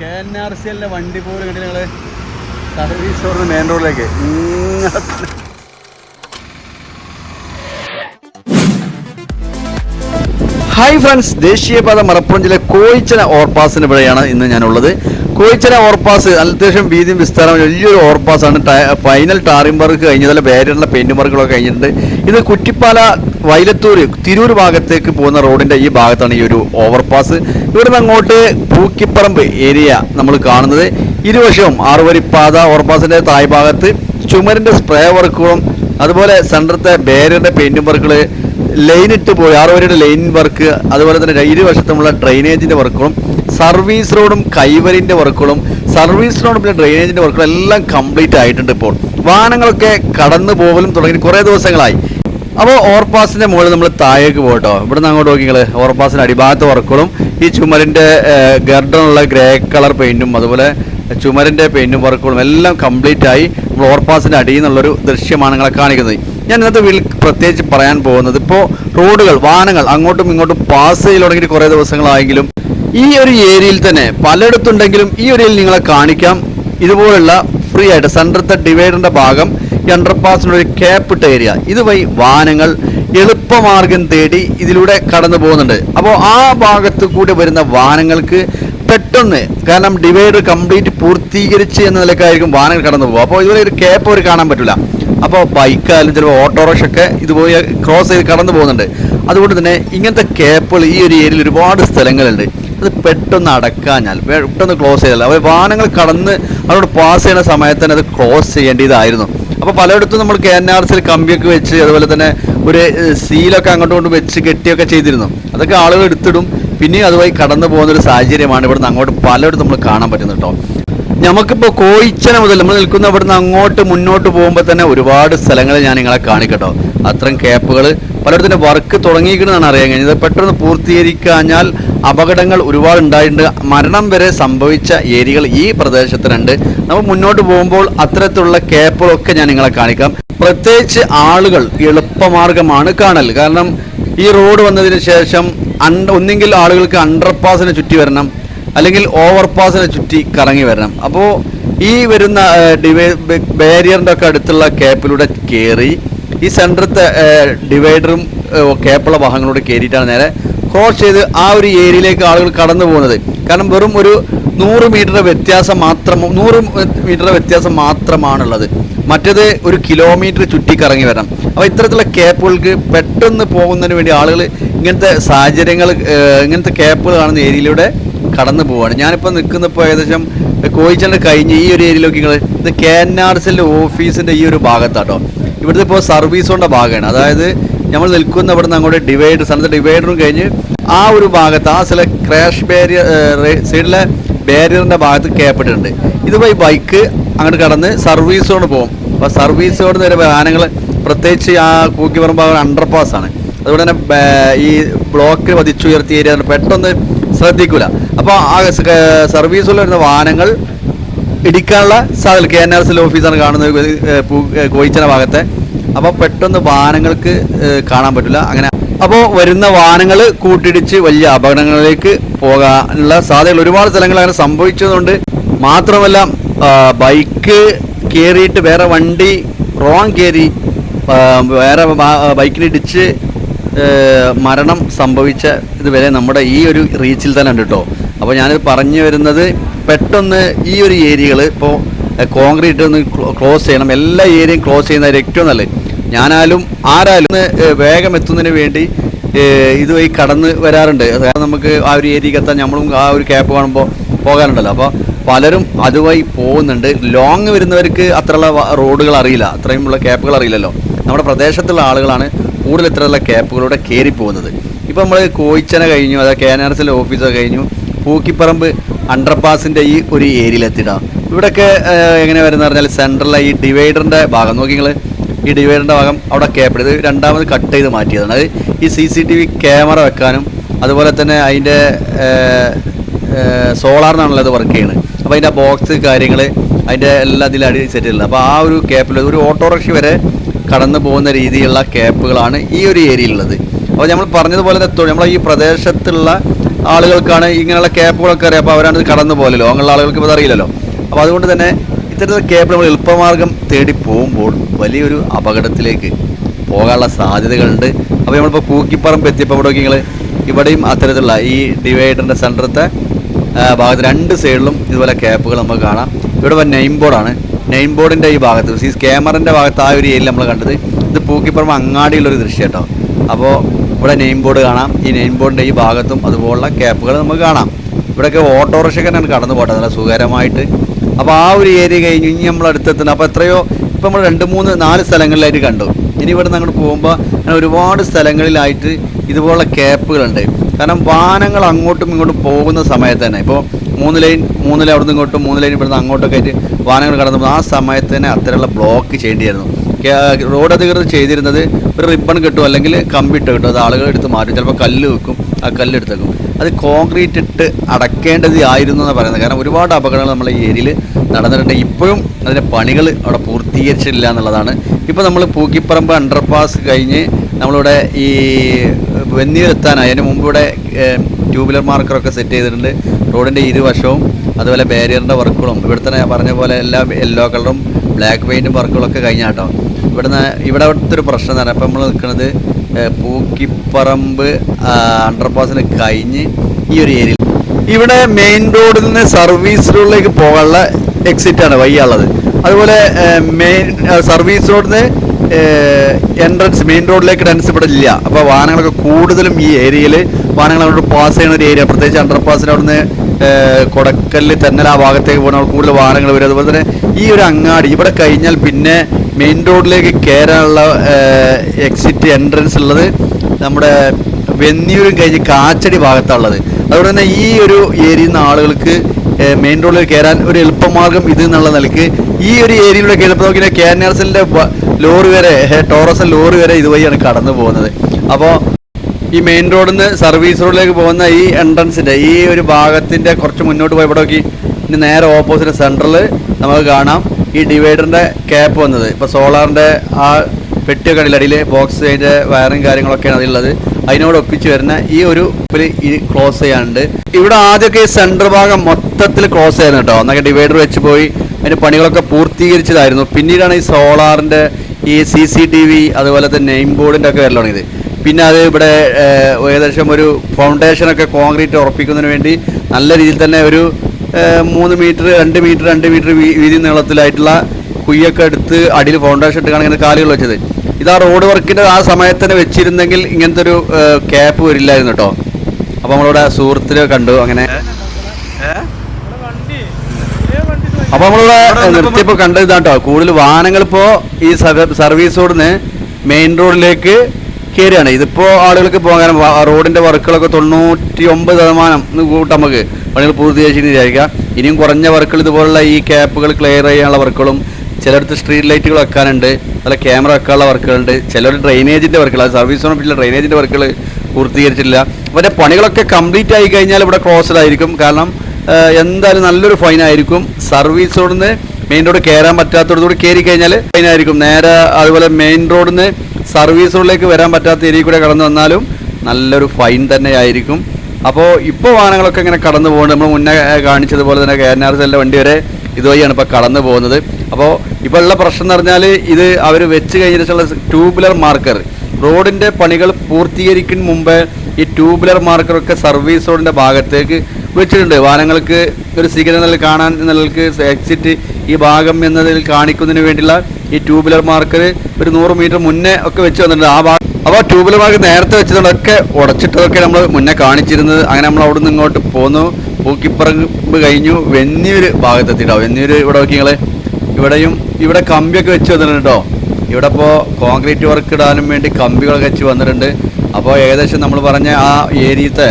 K N R C എല്ലിന്റെ വണ്ടി പോലും കണ്ടി ഞങ്ങൾ സർവീസ് റോഡ് മെയിൻ റോഡിലേക്ക് ഹായ് ഫ്രണ്ട്സ് ദേശീയപാത മലപ്പുറം ജില്ല കോയിച്ചന ഓവർപാസിന് ഇവിടെയാണ് ഇന്ന് ഞാനുള്ളത്. കോയിച്ചന ഓവർപാസ് അത്യാവശ്യം വീതിയും വിസ്താരം വലിയൊരു ഓവർപാസാണ് ഫൈനൽ ടാറിംഗ് വർക്ക് കഴിഞ്ഞതല്ല ബാരിയറിന്റെ പെയിന്റ് വർക്കുകളൊക്കെ കഴിഞ്ഞിട്ടുണ്ട്. ഇത് കുറ്റിപ്പാല വൈലത്തൂർ തിരൂർ ഭാഗത്തേക്ക് പോകുന്ന റോഡിന്റെ ഈ ഭാഗത്താണ് ഈ ഒരു ഓവർപാസ് ഇവിടുന്ന് അങ്ങോട്ട് പൂക്കിപ്പറമ്പ് ഏരിയ നമ്മൾ കാണുന്നത്. ഇരുവശവും ആറുവരിപ്പാത ഓവർപാസിന്റെ തായ് ഭാഗത്ത് ചുമരിന്റെ സ്പ്രേ വർക്കുകളും അതുപോലെ സെന്ററത്തെ ബാരിയറിന്റെ പെയിന്റും വർക്കുകൾ ലൈൻ ഇട്ട് പോയി ആറുവരിയുടെ ലൈൻ വർക്ക് അതുപോലെ തന്നെ ഇരുവശത്തുമുള്ള ഡ്രെയിനേജിന്റെ വർക്കുകളും സർവീസ് റോഡും കൈവരിന്റെ വർക്കുകളും സർവീസ് റോഡും പിന്നെ ഡ്രെയിനേജിന്റെ വർക്കുകളും എല്ലാം കംപ്ലീറ്റ് ആയിട്ടുണ്ട് ഇപ്പോൾ. വാഹനങ്ങളൊക്കെ കടന്നു പോകലും തുടങ്ങി. കുറേ ദിവസങ്ങളായി. അപ്പോൾ ഓവർപാസിന്റെ മുകളിൽ നമ്മൾ താഴേക്ക് പോകട്ടോ. ഇവിടുന്ന് അങ്ങോട്ട് നോക്കി നിങ്ങൾ ഓവർപാസിന്റെ അടിഭാഗത്തെ വർക്കുകളും ഈ ചുമരിന്റെ ഗർഡനുള്ള ഗ്രേ കളർ പെയിന്റും അതുപോലെ ചുമരിന്റെ പെയിന്റും വർക്കുകളും എല്ലാം കംപ്ലീറ്റ് ആയി നമ്മൾ ഓവർപാസിന്റെ അടിയിൽ നിന്നുള്ളൊരു ദൃശ്യമാണ് നിങ്ങളെ കാണിക്കുന്നത്. ഞാൻ ഇന്നത്തെ വീട്ടിൽ പ്രത്യേകിച്ച് പറയാൻ പോകുന്നത് ഇപ്പോൾ റോഡുകൾ വാഹനങ്ങൾ അങ്ങോട്ടും ഇങ്ങോട്ടും പാസ് ചെയ്ത് തുടങ്ങിയിട്ട് കുറേ ദിവസങ്ങളായെങ്കിലും ഈ ഒരു ഏരിയയിൽ തന്നെ പലയിടത്തുണ്ടെങ്കിലും ഈ ഏരിയയിൽ നിങ്ങളെ കാണിക്കാം. ഇതുപോലുള്ള ഫ്രീ ആയിട്ട് സെന്ററത്തെ ഡിവൈഡറിന്റെ ഭാഗം ഒരു ക്യാപ്പിട്ട ഏരിയ ഇതുവഴി വാഹനങ്ങൾ എളുപ്പമാർഗം തേടി ഇതിലൂടെ കടന്നു പോകുന്നുണ്ട്. അപ്പോൾ ആ ഭാഗത്ത് കൂടി വരുന്ന വാഹനങ്ങൾക്ക് പെട്ടെന്ന് കാരണം ഡിവൈഡർ കംപ്ലീറ്റ് പൂർത്തീകരിച്ച് എന്ന നിലക്കായിരിക്കും വാഹനങ്ങൾ കടന്നു പോകുക. അപ്പോൾ ഇതുപോലെ ഒരു ക്യാപ്പ് അവർ കാണാൻ പറ്റില്ല. അപ്പോൾ ബൈക്കായാലും ചിലപ്പോൾ ഓട്ടോറിക്ഷ ഒക്കെ ഇതുപോലെ ക്രോസ് ചെയ്ത് കടന്നു പോകുന്നുണ്ട്. അതുകൊണ്ട് തന്നെ ഇങ്ങനത്തെ ക്യാപ്പുകൾ ഈ ഒരു ഏരിയയിൽ ഒരുപാട് സ്ഥലങ്ങളുണ്ട്. അത് പെട്ടെന്ന് അടക്കാഞ്ഞാൽ പെട്ടെന്ന് ക്ലോസ് ചെയ്താൽ അവർ വാഹനങ്ങൾ കടന്ന് അവരോട് പാസ് ചെയ്യുന്ന സമയത്ത് തന്നെ അത് ക്ലോസ് ചെയ്യേണ്ടതായിരുന്നു. അപ്പോൾ പലയിടത്തും നമ്മൾ കെ എൻ ആർ സിൽ കമ്പിയൊക്കെ വെച്ച് അതുപോലെ തന്നെ ഒരു സീലൊക്കെ അങ്ങോട്ടും കൊണ്ട് വെച്ച് കെട്ടിയൊക്കെ ചെയ്തിരുന്നു. അതൊക്കെ ആളുകൾ എടുത്തിടും. പിന്നെയും അതുമായി കടന്നു പോകുന്ന ഒരു സാഹചര്യമാണ് ഇവിടുന്ന് അങ്ങോട്ട് പലയിടത്തും നമ്മൾ കാണാൻ പറ്റുന്നത് കേട്ടോ. നമുക്കിപ്പോൾ കോയിച്ചന മുതൽ നമ്മൾ നിൽക്കുന്ന ഇവിടുന്ന് അങ്ങോട്ട് മുന്നോട്ട് പോകുമ്പോൾ തന്നെ ഒരുപാട് സ്ഥലങ്ങൾ ഞാൻ നിങ്ങളെ കാണിക്കട്ടോ. അത്രയും ക്യാപ്പുകൾ പലയിടത്തിന്റെ വർക്ക് തുടങ്ങിയിരിക്കുന്നതാണ് അറിയാൻ കഴിഞ്ഞത്. പെട്ടെന്ന് പൂർത്തീകരിക്കാഞ്ഞാൽ അപകടങ്ങൾ ഒരുപാട് ഉണ്ടായിട്ടുണ്ട് മരണം വരെ സംഭവിച്ച ഏരിയകൾ ഈ പ്രദേശത്തിനുണ്ട്. നമ്മൾ മുന്നോട്ട് പോകുമ്പോൾ അത്തരത്തിലുള്ള ക്യാപ്പുകളൊക്കെ ഞാൻ നിങ്ങളെ കാണിക്കാം. പ്രത്യേകിച്ച് ആളുകൾ എളുപ്പമാർഗമാണ് കാണൽ. കാരണം ഈ റോഡ് വന്നതിന് ശേഷം അണ്ട ഒന്നെങ്കിൽ ആളുകൾക്ക് അണ്ടർപാസിനെ ചുറ്റി വരണം അല്ലെങ്കിൽ ഓവർപാസിനെ ചുറ്റി കറങ്ങി വരണം. അപ്പോൾ ഈ വരുന്ന ഡിവൈ ബാരിയറിന്റെ ഒക്കെ അടുത്തുള്ള കേപ്പിലൂടെ കയറി ഈ സെന്ററത്തെ ഡിവൈഡറും ക്യാപ്പുള്ള വാഹനങ്ങളോട് കയറിയിട്ടാണ് നേരെ ക്രോസ് ചെയ്ത് ആ ഒരു ഏരിയയിലേക്ക് ആളുകൾ കടന്നു പോകുന്നത്. കാരണം വെറും ഒരു നൂറ് മീറ്റർ വ്യത്യാസം മാത്രം നൂറ് മീറ്റർ വ്യത്യാസം മാത്രമാണുള്ളത്. മറ്റേത് ഒരു കിലോമീറ്റർ ചുറ്റിക്കറങ്ങി വരണം. അപ്പോൾ ഇത്തരത്തിലുള്ള ക്യാപ്പുകൾക്ക് പെട്ടെന്ന് പോകുന്നതിന് വേണ്ടി ആളുകൾ ഇങ്ങനത്തെ സാഹചര്യങ്ങൾ ഇങ്ങനത്തെ ക്യാപ്പുകൾ കാണുന്ന ഏരിയയിലൂടെ കടന്നു പോവാണ് ഞാനിപ്പോൾ നിൽക്കുന്നപ്പോൾ ഏകദേശം കോയിച്ചണ്ട് കഴിഞ്ഞ് ഈ ഒരു ഏരിയയിലേക്ക് നിങ്ങൾ ഇത് കെ എൻ ആർ സിന്റെ ഓഫീസിന്റെ ഈ ഒരു ഭാഗത്താട്ടോ. ഇവിടുത്തെ ഇപ്പോൾ സർവീസുകൊണ്ട ഭാഗമാണ്. അതായത് നമ്മൾ നിൽക്കുന്ന ഇവിടുന്ന് അങ്ങോട്ട് ഡിവൈഡർ സ്ഥലത്ത് ഡിവൈഡറും കഴിഞ്ഞ് ആ ഒരു ഭാഗത്ത് ആ ചില ക്രാഷ് ബാരിയർ സൈഡിലെ ബാരിയറിന്റെ ഭാഗത്ത് കേപ്പിട്ടുണ്ട് ഇതുപോയി ബൈക്ക് അങ്ങോട്ട് കടന്ന് സർവീസോട് പോകും. അപ്പോൾ സർവീസോട് നേരെ വാഹനങ്ങൾ പ്രത്യേകിച്ച് ആ കൂക്കിപ്പറമ്പ് അണ്ടർപാസ് ആണ്. അതുകൊണ്ട് തന്നെ ഈ ബ്ലോക്ക് വധിച്ചുയർത്തിയ ഏരിയ പെട്ടെന്ന് ശ്രദ്ധിക്കൂല. അപ്പോൾ ആ സർവീസുള്ള വരുന്ന വാഹനങ്ങൾ ഇടിക്കാനുള്ള സാധ്യത കെ എൻ ആർ സിൽ ഓഫീസാണ് കാണുന്നത് കോയിച്ചന ഭാഗത്തെ. അപ്പോൾ പെട്ടെന്ന് വാഹനങ്ങൾക്ക് കാണാൻ പറ്റില്ല. അങ്ങനെ അപ്പോൾ വരുന്ന വാഹനങ്ങൾ കൂട്ടിയിടിച്ച് വലിയ അപകടങ്ങളിലേക്ക് പോകാനുള്ള സാധ്യതകൾ ഒരുപാട് സ്ഥലങ്ങൾ അങ്ങനെ സംഭവിച്ചതുകൊണ്ട് മാത്രമല്ല ബൈക്ക് കയറിയിട്ട് വേറെ വണ്ടി റോങ് കയറി വേറെ ബൈക്കിലിടിച്ച് മരണം സംഭവിച്ച ഇതുവരെ നമ്മുടെ ഈ ഒരു റീച്ചിൽ തന്നെ ഉണ്ട് കേട്ടോ. അപ്പോൾ ഞാനിത് പറഞ്ഞു വരുന്നത് പെട്ടെന്ന് ഈ ഒരു ഏരിയകൾ ഇപ്പോൾ കോൺക്രീറ്റ് ഒന്ന് ക്ലോസ് ചെയ്യണം. എല്ലാ ഏരിയയും ക്ലോസ് ചെയ്യുന്നതായിരിക്കും ഏറ്റവും നല്ലത്. ഞാനാലും ആരാലും വേഗം എത്തുന്നതിന് വേണ്ടി ഇതുവഴി കടന്ന് വരാറുണ്ട്. കാരണം നമുക്ക് ആ ഒരു ഏരിയക്ക് എത്താൻ നമ്മളും ആ ഒരു ക്യാപ്പ് കാണുമ്പോൾ പോകാനുണ്ടല്ലോ. അപ്പോൾ പലരും അതുവഴി പോകുന്നുണ്ട്. ലോങ് വരുന്നവർക്ക് അത്രയുള്ള റോഡുകൾ അറിയില്ല. അത്രയുമുള്ള ക്യാപ്പുകൾ അറിയില്ലല്ലോ. നമ്മുടെ പ്രദേശത്തുള്ള ആളുകളാണ് കൂടുതൽ ഇത്രയുള്ള ക്യാപ്പുകളോടെ കയറി പോകുന്നത്. ഇപ്പോൾ നമ്മൾ കോയിച്ചന കഴിഞ്ഞു അതായത് കെ എൻ ആർ എസിലെ ഓഫീസൊക്കെ കഴിഞ്ഞു. പൂക്കിപ്പറമ്പ് അണ്ടർപാസിന്റെ ഈ ഒരു ഏരിയയിലെത്തിയിട്ടാണ് ഇവിടെയൊക്കെ എങ്ങനെ വരുന്ന പറഞ്ഞാൽ സെൻട്രലിലെ ഈ ഡിവൈഡറിന്റെ ഭാഗം. നോക്കി നിങ്ങൾ ഈ ഡിവൈഡറിന്റെ ഭാഗം അവിടെ ക്യാപ്പ് ഇത് രണ്ടാമത് കട്ട് ചെയ്ത് മാറ്റിയതാണ്. അത് ഈ C C T V camera വെക്കാനും അതുപോലെ തന്നെ അതിന്റെ സോളാറിനാണല്ലോ അത് വർക്ക് ചെയ്യുന്നത്. അപ്പോൾ അതിന്റെ ബോക്സ് കാര്യങ്ങൾ അതിന്റെ എല്ലാ ഇതിലും അടി സെറ്റ് ചെയ്തില്ല അപ്പോൾ ആ ഒരു ക്യാപ്പിൽ ഒരു ഓട്ടോറിക്ഷ വരെ കടന്നു പോകുന്ന രീതിയിലുള്ള ക്യാപ്പുകളാണ് ഈ ഒരു ഏരിയയിലുള്ളത്. അപ്പോൾ നമ്മൾ പറഞ്ഞതുപോലെ തന്നെ നമ്മളെ ഈ പ്രദേശത്തുള്ള ആളുകൾക്കാണ് ഇങ്ങനെയുള്ള ക്യാപ്പുകളൊക്കെ അറിയാം. അപ്പോൾ അവരാണ് കടന്നു പോകലല്ലോ. അങ്ങനെയുള്ള ആളുകൾക്ക് ഇപ്പോൾ അറിയില്ലല്ലോ. അപ്പോൾ അതുകൊണ്ട് തന്നെ ഇത്തരത്തിലുള്ള ക്യാപ്പ് നമ്മൾ എളുപ്പമാർഗം തേടി പോകുമ്പോൾ വലിയൊരു അപകടത്തിലേക്ക് പോകാനുള്ള സാധ്യതകളുണ്ട്. അപ്പോൾ നമ്മളിപ്പോൾ കൂക്കിപ്പറമ്പ് എത്തിയപ്പോൾ ഇവിടെ നിങ്ങൾ ഇവിടെയും അത്തരത്തിലുള്ള ഈ ഡിവൈഡറിന്റെ സെന്ററത്തെ ഭാഗത്ത് രണ്ട് സൈഡിലും ഇതുപോലെ ക്യാപ്പുകൾ നമുക്ക് കാണാം. ഇവിടെ നെയിം ബോർഡാണ്. നെയിം ബോർഡിന്റെ ഈ ഭാഗത്ത് സീസ് ക്യാമറന്റെ ഭാഗത്ത് ആ ഒരു ഏരിയയിൽ നമ്മൾ കണ്ടത്. ഇത് പൂക്കിപ്പറമ്പ് അങ്ങാടിയുള്ളൊരു ദൃശ്യം കേട്ടോ അപ്പോൾ ഇവിടെ നെയിം ബോർഡ് കാണാം. ഈ നെയിം ബോർഡിന്റെ ഈ ഭാഗത്തും അതുപോലുള്ള ക്യാപ്പുകൾ നമുക്ക് കാണാം. ഇവിടെയൊക്കെ ഓട്ടോറിക്ഷക്കാരാണ് കടന്നു പോട്ടെ നല്ല സുഖകരമായിട്ട്. അപ്പോൾ ആ ഒരു ഏരിയ കഴിഞ്ഞ് ഇനി നമ്മൾ അടുത്തെത്തുന്നത് അപ്പോൾ എത്രയോ ഇപ്പം നമ്മൾ രണ്ട് മൂന്ന് നാല് സ്ഥലങ്ങളിലായിട്ട് കണ്ടു. ഇനി ഇവിടെ നിന്ന് അങ്ങോട്ട് പോകുമ്പോൾ അങ്ങനെ ഒരുപാട് സ്ഥലങ്ങളിലായിട്ട് ഇതുപോലുള്ള ക്യാപ്പുകളുണ്ട് കാരണം വാഹനങ്ങൾ അങ്ങോട്ടും ഇങ്ങോട്ടും പോകുന്ന സമയത്ത് തന്നെ. ഇപ്പോൾ മൂന്ന് ലൈൻ മൂന്ന് ലൈൻ അവിടുന്ന് ഇങ്ങോട്ടും മൂന്ന് ലൈൻ ഇവിടുന്ന് അങ്ങോട്ടൊക്കെ ആയിട്ട് വാഹനങ്ങൾ കടന്നു ആ സമയത്ത് തന്നെ അത്തരമുള്ള ബ്ലോക്ക് ചെയ്യേണ്ടിയായിരുന്നു റോഡ് അധികൃതർ ചെയ്തിരുന്നത് ഒരു റിബൺ കിട്ടും അല്ലെങ്കിൽ കമ്പിട്ട് കിട്ടും. അത് ആളുകൾ എടുത്ത് മാറ്റും. ചിലപ്പോൾ കല്ല് വെക്കും. ആ കല്ല് എടുത്ത് വെക്കും അത് കോൺക്രീറ്റ് ഇട്ട് അടക്കേണ്ടത് ആയിരുന്നു എന്ന് പറയുന്നത്. കാരണം ഒരുപാട് അപകടങ്ങൾ നമ്മളെ ഈ ഏരിയയിൽ നടന്നിട്ടുണ്ട്. ഇപ്പോഴും അതിന്റെ പണികൾ അവിടെ പൂർത്തീകരിച്ചിട്ടില്ല എന്നുള്ളതാണ്. ഇപ്പോൾ നമ്മൾ പൂക്കിപ്പറമ്പ് അണ്ടർപാസ് കഴിഞ്ഞ് നമ്മളിവിടെ ഈ വെന്നീരെത്താനായി അതിന് മുമ്പ് ഇവിടെ വീലർ മാർക്കറൊക്കെ സെറ്റ് ചെയ്തിട്ടുണ്ട്. റോഡിന്റെ ഇരുവശവും അതുപോലെ ബാരിയറിന്റെ വർക്കുകളും ഇവിടെ തന്നെ പറഞ്ഞ പോലെ എല്ലാ യെല്ലോ കളറും ബ്ലാക്ക് പെയിന്റും വർക്കുകളൊക്കെ കഴിഞ്ഞാട്ടോ. ഇവിടുന്ന് ഇവിടെ അവിടുത്തെ ഒരു പ്രശ്നം എന്ന് പറഞ്ഞാൽ ഇപ്പം നമ്മൾ നിൽക്കുന്നത് പൂക്കിപ്പറമ്പ് അണ്ടർപാസിന് കഴിഞ്ഞ് ഈ ഒരു ഏരിയയിൽ ഇവിടെ മെയിൻ റോഡിൽ നിന്ന് സർവീസ് റോഡിലേക്ക് പോകാനുള്ള എക്സിറ്റ് ആണ് വയ്യുള്ളത് അതുപോലെ മെയിൻ സർവീസ് റോഡിൽ നിന്ന് എൻട്രൻസ് മെയിൻ റോഡിലേക്ക് എൻട്രൻസ് ഇവിടെ ഇല്ല. അപ്പോൾ വാഹനങ്ങളൊക്കെ കൂടുതലും ഈ ഏരിയയിൽ വാഹനങ്ങൾ അവിടെ പാസ് ചെയ്യുന്ന ഒരു ഏരിയ പ്രത്യേകിച്ച് അണ്ടർ പാസിന് അവിടുന്ന് ഏഹ്, തന്നെ ആ ഭാഗത്തേക്ക് പോകുന്ന കൂടുതൽ വാഹനങ്ങൾ വരും. അതുപോലെ തന്നെ ഈ ഒരു അങ്ങാടി ഇവിടെ കഴിഞ്ഞാൽ പിന്നെ മെയിൻ റോഡിലേക്ക് കയറാനുള്ള എക്സിറ്റ് എൻട്രൻസ് ഉള്ളത് നമ്മുടെ വെന്നിയൂരും കഴിഞ്ഞ് കാച്ചടി ഭാഗത്താണുള്ളത്. അതുകൊണ്ട് തന്നെ ഈ ഒരു ഏരിയയിൽ നിന്ന് ആളുകൾക്ക് മെയിൻ റോഡിൽ കയറാൻ ഒരു എളുപ്പമാർഗം ഇത് എന്നുള്ള നിലയ്ക്ക് ഈ ഒരു ഏരിയയിലൂടെ കയറുമ്പോൾ നോക്കിയാൽ കെ എൻ ആർ എസിന്റെ ലോറി വരെ ടോറസ് ലോറി വരെ ഇതുവഴിയാണ് കടന്നു പോകുന്നത്. അപ്പോൾ ഈ മെയിൻ റോഡിൽ നിന്ന് സർവീസ് റോഡിലേക്ക് പോകുന്ന ഈ എൻട്രൻസിന്റെ ഈ ഒരു ഭാഗത്തിന്റെ കുറച്ച് മുന്നോട്ട് പോയി ഇവിടെ നോക്കി ഇനി നേരെ ഓപ്പോസിറ്റ് സെന്ററിൽ നമുക്ക് കാണാം. ഈ ഡിവൈഡറിന്റെ ക്യാപ്പ് വന്നത്. ഇപ്പോൾ സോളാറിന്റെ ആ പെട്ടിയൊക്കെ അടിയിൽ ബോക്സ് അതിന്റെ വയറും കാര്യങ്ങളൊക്കെയാണ് അതിലുള്ളത്. അതിനോട് ഒപ്പിച്ച് വരുന്ന ഈ ഒരു ഈ ക്ലോസ് ചെയ്യാനുണ്ട്. ഇവിടെ ആദ്യമൊക്കെ ഈ സെന്റർ ഭാഗം മൊത്തത്തിൽ ക്ലോസ് ചെയ്യുന്നത് കേട്ടോ എന്നൊക്കെ ഡിവൈഡർ വെച്ച് പോയി. അതിന്റെ പണികളൊക്കെ പൂർത്തീകരിച്ചതായിരുന്നു. പിന്നീടാണ് ഈ സോളാറിന്റെ ഈ സി സി ടി വി അതുപോലെ തന്നെ നെയിം ബോർഡിന്റെ ഒക്കെ വരലാണിത് പിന്നെ അത് ഇവിടെ ഏകദേശം ഒരു ഫൗണ്ടേഷനൊക്കെ കോൺക്രീറ്റ് ഉറപ്പിക്കുന്നതിന് വേണ്ടി നല്ല രീതിയിൽ തന്നെ ഒരു മൂന്ന് മീറ്റർ രണ്ട് മീറ്റർ രണ്ട് മീറ്റർ വീതി നീളത്തിലായിട്ടുള്ള കുയ്യൊക്കെ എടുത്ത് അടിയിൽ ഫൗണ്ടേഷൻ ഇട്ട് ഇങ്ങനെ കാലുകൾ വെച്ചത്. ഇത് ആ റോഡ് വർക്കിന്റെ ആ സമയത്ത് തന്നെ വെച്ചിരുന്നെങ്കിൽ ഇങ്ങനത്തെ ഒരു ക്യാപ്പ് വരില്ലായിരുന്നു കേട്ടോ അപ്പോൾ നമ്മളിവിടെ സുഹൃത്തിനെ കണ്ടു അങ്ങനെ. അപ്പോൾ നമ്മളിവിടെ നിർത്തിയപ്പോൾ കണ്ടത് ഇതാട്ടോ കൂടുതൽ വാഹനങ്ങൾ ഇപ്പോ ഈ സർ- സർവീസ് റോഡിന് മെയിൻ റോഡിലേക്ക് കയറിയാണ്. ഇതിപ്പോ ആളുകൾക്ക് പോകാൻ റോഡിന്റെ വർക്കുകളൊക്കെ തൊണ്ണൂറ്റി ഒമ്പത് ശതമാനം കൂട്ടാം നമുക്ക് പണികൾ പൂർത്തീകരിച്ചെന്ന് വിചാരിക്കാം ഇനിയും കുറഞ്ഞ വർക്കുകൾ ഇതുപോലുള്ള ഈ ക്യാപ്പുകൾ ക്ലിയർ ചെയ്യാനുള്ള വർക്കുകളും ചിലയിടത്ത് സ്ട്രീറ്റ് ലൈറ്റുകൾ വെക്കാനുണ്ട്. അതുപോലെ ക്യാമറ വെക്കാനുള്ള വർക്കുകളുണ്ട്. ചിലർ ഡ്രെയിനേജിന്റെ വർക്കുകൾ അത് സർവീസ് റോഡിലെ ഡ്രെയിനേജിന്റെ വർക്കുകൾ പൂർത്തീകരിച്ചിട്ടില്ല. അവരുടെ പണികളൊക്കെ കംപ്ലീറ്റ് ആയി കഴിഞ്ഞാൽ ഇവിടെ ക്ലോസ്ഡ് ആയിരിക്കും കാരണം എന്തായാലും നല്ലൊരു ഫൈൻ ആയിരിക്കും. സർവീസ് റോഡിൽ നിന്ന് മെയിൻ റോഡ് കയറാൻ പറ്റാത്തടത്തോട് കയറി കഴിഞ്ഞാൽ ഫൈൻ ആയിരിക്കും. നേരെ അതുപോലെ മെയിൻ റോഡിൽ നിന്ന് സർവീസ് റോഡിലേക്ക് വരാൻ പറ്റാത്ത ഏരിയ കൂടെ കടന്നു വന്നാലും നല്ലൊരു ഫൈൻ തന്നെ ആയിരിക്കും അപ്പോൾ ഇപ്പോൾ വാഹനങ്ങളൊക്കെ ഇങ്ങനെ കടന്നു പോകുന്നത് നമ്മൾ മുന്നേ കാണിച്ചതുപോലെ തന്നെ കെ എൻ ആർ സെല്ലിന്റെ വണ്ടി വരെ ഇതുവഴിയാണ് ഇപ്പോൾ കടന്നു പോകുന്നത്. അപ്പോൾ ഇപ്പോൾ ഉള്ള പ്രശ്നം എന്ന് പറഞ്ഞാൽ ഇത് അവർ വെച്ച് കഴിഞ്ഞിട്ടുള്ള ട്യൂബുലർ മാർക്കർ റോഡിന്റെ പണികൾ പൂർത്തീകരിക്കും മുമ്പേ ഈ ട്യൂബുലർ മാർക്കറൊക്കെ സർവീസ് റോഡിന്റെ ഭാഗത്തേക്ക് വെച്ചിട്ടുണ്ട്. വാഹനങ്ങൾക്ക് ഒരു സിഗ്നൽ കാണാൻ നിലയ്ക്ക് എക്സിറ്റ് ഈ ഭാഗം എന്നതിൽ കാണിക്കുന്നതിന് വേണ്ടിയുള്ള ഈ ട്യൂബുലർ മാർക്കർ ഒരു നൂറ് മീറ്റർ മുന്നേ ഒക്കെ വെച്ച് വന്നിട്ടുണ്ട്. ആ ഭാഗം അപ്പോൾ വീലർ മാർക്ക് നേരത്തെ വെച്ചതുകൊണ്ടൊക്കെ ഉടച്ചിട്ടതൊക്കെ നമ്മൾ മുന്നേ കാണിച്ചിരുന്നത്. അങ്ങനെ നമ്മൾ അവിടെ നിന്ന് ഇങ്ങോട്ട് പോന്നു. പൂക്കിപ്പറമ്പ് കഴിഞ്ഞു. വെന്നിയൂർ ഭാഗത്തെത്തിട്ടോ. വെന്നിയൂർ ഇവിടെ നോക്കി നിങ്ങൾ ഇവിടെയും ഇവിടെ കമ്പിയൊക്കെ വെച്ച് വന്നിട്ടുണ്ട് കേട്ടോ ഇവിടെ ഇപ്പോൾ കോൺക്രീറ്റ് വർക്ക് ഇടാനും വേണ്ടി കമ്പികളൊക്കെ വെച്ച് വന്നിട്ടുണ്ട്. അപ്പോൾ ഏകദേശം നമ്മൾ പറഞ്ഞ ആ ഏരിയത്തെ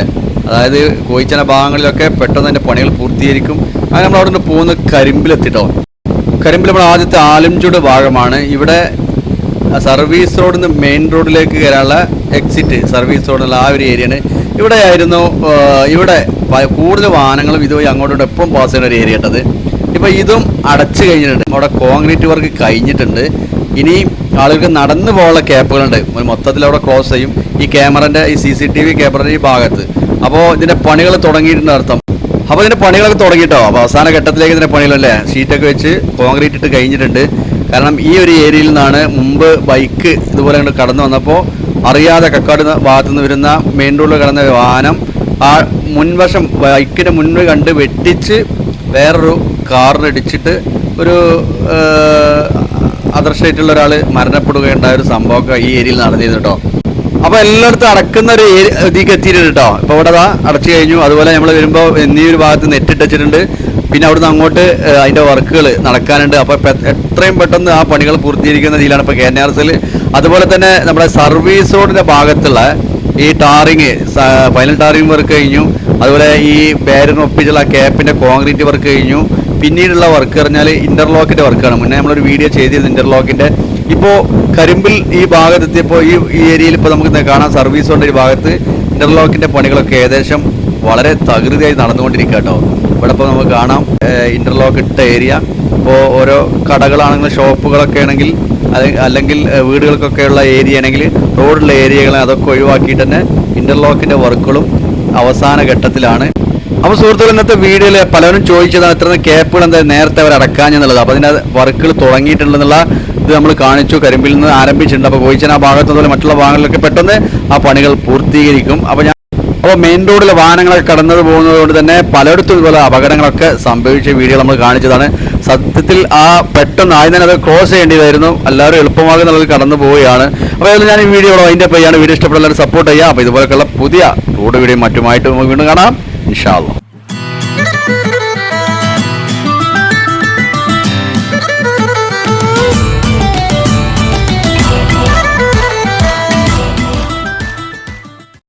അതായത് കോയിച്ചന ഭാഗങ്ങളിലൊക്കെ പെട്ടെന്ന് തന്നെ പണികൾ പൂർത്തീകരിക്കും. അങ്ങനെ നമ്മൾ അവിടെ നിന്ന് പോകുന്ന കരിമ്പിലെത്തിട്ടോ നമ്മൾ ആദ്യത്തെ ആലംചൂട് ഭാഗമാണ്. ഇവിടെ സർവീസ് റോഡിൽ നിന്ന് മെയിൻ റോഡിലേക്ക് കയറാനുള്ള എക്സിറ്റ് സർവീസ് റോഡിലുള്ള ആ ഒരു ഏരിയയാണ് ഇവിടെ ആയിരുന്നു ഇവിടെ കൂടുതൽ വാഹനങ്ങളും ഇതുവഴി അങ്ങോട്ടും എപ്പോഴും പാസ് ചെയ്യുന്ന ഒരു ഏരിയ ഉണ്ടത് ഇപ്പോൾ ഇതും അടച്ചു കഴിഞ്ഞിട്ടുണ്ട്. അവിടെ കോൺക്രീറ്റ് വർക്ക് കഴിഞ്ഞിട്ടുണ്ട്. ഇനി ആളുകൾക്ക് നടന്നു പോകാനുള്ള ക്യാപ്പുകളുണ്ട് മൊത്തത്തിൽ അവിടെ ക്ലോസ് ചെയ്യും. ഈ ക്യാമറന്റെ ഈ സി സി ടി വി ക്യാമറയുടെ ഈ ഭാഗത്ത്. അപ്പോൾ ഇതിന്റെ പണികൾ തുടങ്ങിയിട്ടുണ്ട് അർത്ഥം. അപ്പോൾ ഇതിന്റെ പണികളൊക്കെ തുടങ്ങിയിട്ടോ അപ്പോൾ അവസാന ഘട്ടത്തിലേക്ക് ഇതിന്റെ പണികളല്ലേ? ഷീറ്റൊക്കെ വെച്ച് കോൺക്രീറ്റ് ഇട്ട് കഴിഞ്ഞിട്ടുണ്ട്. കാരണം ഈ ഒരു ഏരിയയിൽ നിന്നാണ് മുമ്പ് ബൈക്ക് ഇതുപോലെ കണ്ട് കടന്നു വന്നപ്പോൾ അറിയാതെ കക്കാട് ഭാഗത്തു നിന്ന് വരുന്ന മെയിൻ റോഡിൽ കടന്ന വാഹനം ആ മുൻവശം ബൈക്കിന്റെ മുന്നിൽ കണ്ട് വെട്ടിച്ച് വേറൊരു കാറിനടിച്ചിട്ട് ഒരു അദർശമായിട്ടുള്ള ഒരാൾ മരണപ്പെടുകയുണ്ടായ ഒരു സംഭവമൊക്കെ ഈ ഏരിയയിൽ നടന്നിരുന്നു കേട്ടോ അപ്പൊ എല്ലായിടത്തും അടക്കുന്ന ഒരു ഇതിക്ക് എത്തിയിട്ടുണ്ട് കേട്ടോ. ഇപ്പൊ ഇവിടെ അടച്ചു കഴിഞ്ഞു. അതുപോലെ നമ്മൾ വരുമ്പോൾ എന്നീ ഒരു ഭാഗത്ത് നെറ്റ് ഇട്ടിട്ടുണ്ട് പിന്നെ അവിടുന്ന് അങ്ങോട്ട് അതിന്റെ വർക്കുകൾ നടക്കാനുണ്ട്. അപ്പൊ പെ- എത്രയും പെട്ടെന്ന് ആ പണികൾ പൂർത്തീകരിക്കുന്ന രീതിയിലാണ് ഇപ്പൊ കെ എൻ ആർ അതുപോലെ തന്നെ നമ്മുടെ സർവീസ് റോഡിന്റെ ഭാഗത്തുള്ള ഈ ടാറിങ് ഫൈനൽ ടാറിങ് വർക്ക് കഴിഞ്ഞു. അതുപോലെ ഈ ബാരിന് ഒപ്പിച്ചുള്ള ക്യാപ്പിന്റെ കോൺക്രീറ്റ് വർക്ക് കഴിഞ്ഞു. പിന്നീടുള്ള വർക്ക് പറഞ്ഞാൽ ഇന്റർലോക്കിന്റെ വർക്കാണ് മുന്നേ നമ്മളൊരു വീഡിയോ ചെയ്തിരുന്നു ഇന്റർലോക്കിന്റെ ഇപ്പോൾ കരിമ്പിൽ ഈ ഭാഗത്തെത്തിയപ്പോൾ ഈ ഈ ഏരിയയിൽ ഇപ്പോൾ നമുക്ക് കാണാൻ കാണാം സർവീസ് ഉണ്ട് ഈ ഭാഗത്ത് ഇന്റർലോക്കിന്റെ പണികളൊക്കെ ഏകദേശം വളരെ തകൃതിയായി നടന്നുകൊണ്ടിരിക്കുക കേട്ടോ ഇവിടെ ഇപ്പോൾ നമുക്ക് കാണാം ഇന്റർലോക്ക് ഇട്ട ഏരിയ. ഇപ്പോൾ ഓരോ കടകളാണെങ്കിലും ഷോപ്പുകളൊക്കെ ആണെങ്കിൽ അല്ലെങ്കിൽ വീടുകൾക്കൊക്കെ വീടുകൾക്കൊക്കെയുള്ള ഏരിയ ആണെങ്കിൽ റോഡുള്ള ഏരിയകൾ അതൊക്കെ ഒഴിവാക്കിയിട്ട് തന്നെ ഇന്റർലോക്കിന്റെ വർക്കുകളും അവസാന ഘട്ടത്തിലാണ്. അപ്പോൾ സുഹൃത്തുക്കൾ ഇന്നത്തെ വീഡിയോയിൽ പലരും ചോദിച്ചതാണ് ഇത്ര ക്യാപ്പുകൾ എന്താ നേരത്തെ അവർ അടക്കാഞ്ഞെന്നുള്ളത് അപ്പോൾ അതിന്റെ വർക്കുകൾ തുടങ്ങിയിട്ടുണ്ടെന്നുള്ള ഇത് നമ്മൾ കാണിച്ചു. കരിമ്പിൽ നിന്ന് ആരംഭിച്ചിട്ടുണ്ട്. അപ്പോൾ കോയിച്ചൻ ആ ഭാഗത്ത് അതുപോലെ മറ്റുള്ള ഭാഗങ്ങളിലൊക്കെ പെട്ടെന്ന് ആ പണികൾ പൂർത്തീകരിക്കും. അപ്പോൾ ഞാൻ അപ്പോൾ മെയിൻ റോഡിലെ വാഹനങ്ങളൊക്കെ കടന്നത് പോകുന്നത് കൊണ്ട് തന്നെ പലയിടത്തും ഇതുപോലെ അപകടങ്ങളൊക്കെ സംഭവിച്ച വീഡിയോ നമ്മൾ കാണിച്ചതാണ്. സത്യത്തിൽ ആ പെട്ടെന്ന് ആദ്യം തന്നെ അത് ക്രോസ് ചെയ്യേണ്ടതായിരുന്നു എല്ലാവരും എളുപ്പമാകും എന്നുള്ളത് കടന്നു പോവുകയാണ്. അപ്പോൾ അതിൽ ഞാൻ ഈ വീഡിയോ അതിന്റെ പയ്യാണ് വീഡിയോ എല്ലാവരും സപ്പോർട്ട് ചെയ്യുക. അപ്പോൾ ഇതുപോലെയൊക്കെയുള്ള പുതിയ റോഡ് വീഡിയോ മറ്റുമായിട്ട് നമുക്ക് വീണ്ടും കാണാം. ഇൻഷാല്ലോ